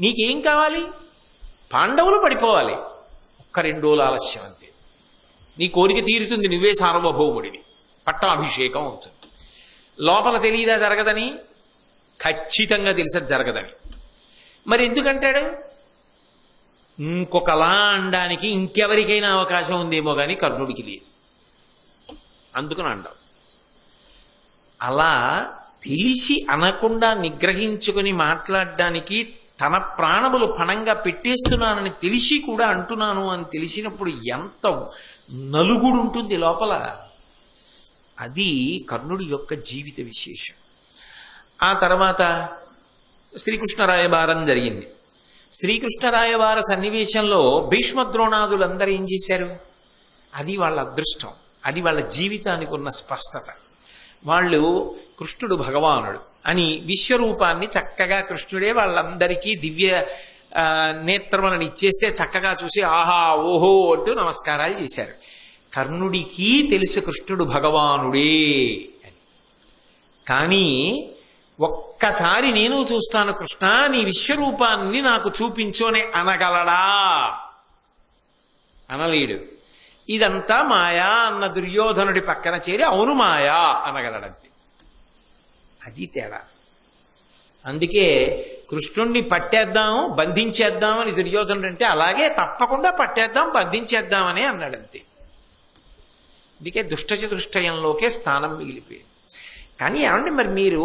నీకేం కావాలి? పాండవులు పడిపోవాలి. ఒక్క రెండు రోజులు ఆలస్యం అంతే. నీ కోరిక తీరుతుంది నువ్వే సార్వభౌముడివి. పట్టాభిషేకం అవుతుంది. లోపల తెలియదా జరగదని? ఖచ్చితంగా తెలిసది జరగదని. మరి ఎందుకంటాడు? ఇంకొకలా అనడానికి ఇంకెవరికైనా అవకాశం ఉందేమో కానీ కర్ణుడికి లేదు. అందుకని అంటాం అలా తెలిసి అనకుండా నిగ్రహించుకుని మాట్లాడడానికి తన ప్రాణములు పణంగా పెట్టేస్తున్నానని తెలిసి కూడా అంటున్నాను అని తెలిసినప్పుడు ఎంత నలుగుడు ఉంటుంది లోపల. అది కర్ణుడి యొక్క జీవిత విశేషం. ఆ తర్వాత శ్రీకృష్ణ రాయబారం జరిగింది. శ్రీకృష్ణ రాయబార సన్నివేశంలో భీష్మద్రోణాదులందరూ ఏం చేశారు? అది వాళ్ళ అదృష్టం. అది వాళ్ళ జీవితానికి ఉన్న స్పష్టత. వాళ్ళు కృష్ణుడు భగవానుడు. అని విశ్వరూపాన్ని చక్కగా కృష్ణుడే వాళ్ళందరికీ దివ్య నేత్రములను ఇచ్చేస్తే చక్కగా చూసి ఆహా ఓహో అంటూ నమస్కారాలు చేశారు. కర్ణుడికి తెలుసు కృష్ణుడు భగవానుడే కానీ ఒక్కసారి నేను చూస్తాను కృష్ణ నీ విశ్వరూపాన్ని నాకు చూపించోనే అనగలడా? అనలేడు. ఇదంతా మాయా అన్న దుర్యోధనుడి పక్కన చేరి అవును మాయా అనగలడంతే. అది తేడా. అందుకే కృష్ణుణ్ణి పట్టేద్దాం బంధించేద్దామని దుర్యోధనుడు అంటే అలాగే తప్పకుండా పట్టేద్దాం బంధించేద్దామని అన్నాడంతే అందుకే దుష్టచతుష్టయంలోకే స్థానం మిగిలిపోయింది. కానీ ఏమండి మరి మీరు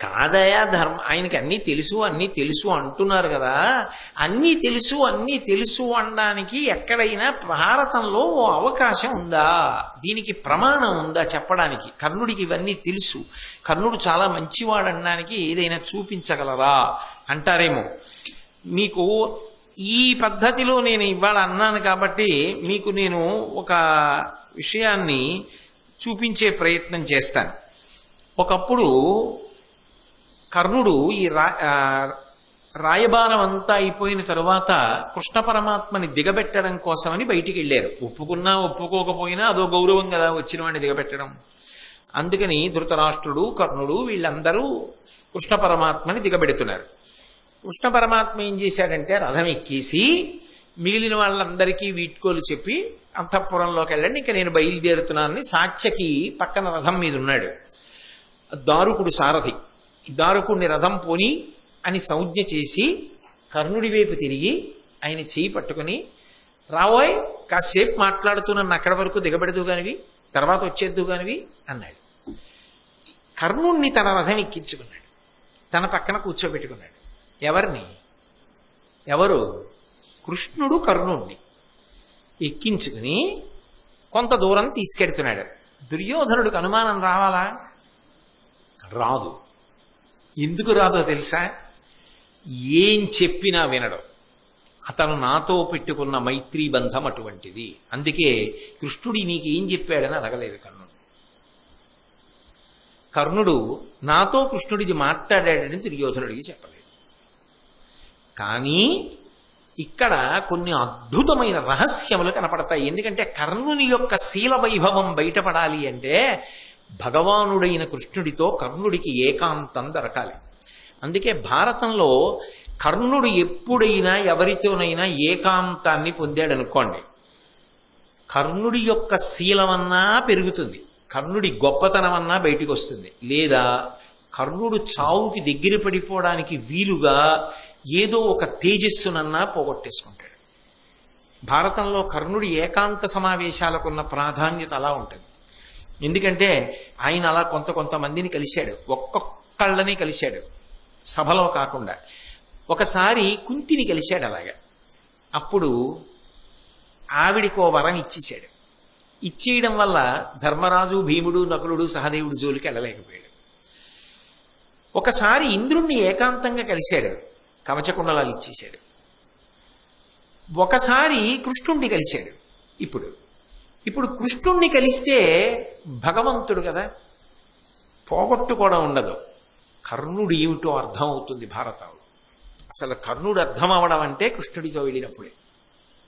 కాదయా ధర్మ ఆయనకి అన్నీ తెలుసు అన్నీ తెలుసు అంటున్నారు కదా. అన్నీ తెలుసు అన్నీ తెలుసు అనడానికి ఎక్కడైనా భారతంలో ఓ అవకాశం ఉందా? దీనికి ప్రమాణం ఉందా చెప్పడానికి? కర్ణుడికి ఇవన్నీ తెలుసు. కర్ణుడు చాలా మంచివాడు అనడానికి ఏదైనా చూపించగలరా? అంటారేమో. మీకు ఈ పద్ధతిలో నేను ఇవాళ అన్నాను కాబట్టి మీకు నేను ఒక విషయాన్ని చూపించే ప్రయత్నం చేస్తాను. ఒకప్పుడు కర్ణుడు ఈ రా రాయబారం అంతా అయిపోయిన తరువాత కృష్ణ పరమాత్మని దిగబెట్టడం కోసమని బయటికి వెళ్ళారు ఒప్పుకున్నా ఒప్పుకోకపోయినా అదో గౌరవం కదా వచ్చిన వాడిని దిగబెట్టడం. అందుకని ధృతరాష్ట్రుడు కర్ణుడు వీళ్ళందరూ కృష్ణ పరమాత్మని దిగబెడుతున్నారు. కృష్ణ పరమాత్మ ఏం చేశాడంటే రథం ఎక్కేసి మిగిలిన వాళ్ళందరికీ వీట్కోలు చెప్పి అంతఃపురంలోకి వెళ్ళండి ఇంకా నేను బయలుదేరుతున్నానని సాక్ష్యకి పక్కన రథం మీద ఉన్నాడు. దారుకుడు సారథి. దారుకుడిని రథం పోని అని సంజ్ఞ చేసి కర్ణుడి వైపు తిరిగి ఆయన చేయి పట్టుకుని రావోయ్ కాసేపు మాట్లాడుతూ నన్ను అక్కడి వరకు దిగబెడదు కానివి తర్వాత వచ్చేద్దు కానివి అన్నాడు. కర్ణుణ్ణి తన రథం ఎక్కించుకున్నాడు. తన పక్కన కూర్చోబెట్టుకున్నాడు. ఎవరిని? ఎవరు? కృష్ణుడు కర్ణుణ్ణి. ఎక్కించుకుని కొంత దూరం తీసుకెడుతున్నాడు. దుర్యోధనుడికి అనుమానం రావాలా? రాదు. ఎందుకు రాదో తెలుసా? ఏం చెప్పినా వినడం. అతను నాతో పెట్టుకున్న మైత్రీ బంధం అటువంటిది. అందుకే కృష్ణుడి నీకు ఏం చెప్పాడని అడగలేదు కర్ణుడు. కర్ణుడు నాతో కృష్ణుడిది మాట్లాడాడని దుర్యోధనుడికి చెప్పలేదు. కానీ ఇక్కడ కొన్ని అద్భుతమైన రహస్యములు కనపడతాయి. ఎందుకంటే కర్ణుని యొక్క శీల వైభవం బయటపడాలి అంటే భగవానుడైన కృష్ణుడితో కర్ణుడికి ఏకాంతం దొరకాలి. అందుకే భారతంలో కర్ణుడు ఎప్పుడైనా ఎవరితోనైనా ఏకాంతాన్ని పొందాడనుకోండి. కర్ణుడి యొక్క శీలమన్నా పెరుగుతుంది. కర్ణుడి గొప్పతనమన్నా బయటికి వస్తుంది లేదా కర్ణుడు చావుకి దగ్గర పడిపోవడానికి వీలుగా ఏదో ఒక తేజస్సునన్నా పోగొట్టేసుకుంటాడు. భారతంలో కర్ణుడి ఏకాంత సమావేశాలకున్న ప్రాధాన్యత అలా ఉంటుంది. ఎందుకంటే ఆయన అలా కొంత కొంతమందిని కలిశాడు. ఒక్కొక్కళ్ళని కలిశాడు. సభలో కాకుండా. ఒకసారి కుంతిని కలిశాడు అలాగా. అప్పుడు ఆవిడికో వరం ఇచ్చేశాడు. ఇచ్చేయడం వల్ల ధర్మరాజు భీముడు నకులుడు సహదేవుడు జోలికి వెళ్ళలేకపోయాడు. ఒకసారి ఇంద్రుణ్ణి ఏకాంతంగా కలిశాడు. కవచకుండలాలు ఇచ్చేశాడు. ఒకసారి కృష్ణుణ్ణి కలిశాడు. ఇప్పుడు ఇప్పుడు కృష్ణుణ్ణి కలిస్తే భగవంతుడు కదా. పోగొట్టుకోవడం ఉండదు కర్ణుడు ఏమిటో అర్థం అవుతుంది భారతంలో. అసలు కర్ణుడు అర్థం అవడం అంటే కృష్ణుడితో వెళ్ళినప్పుడే.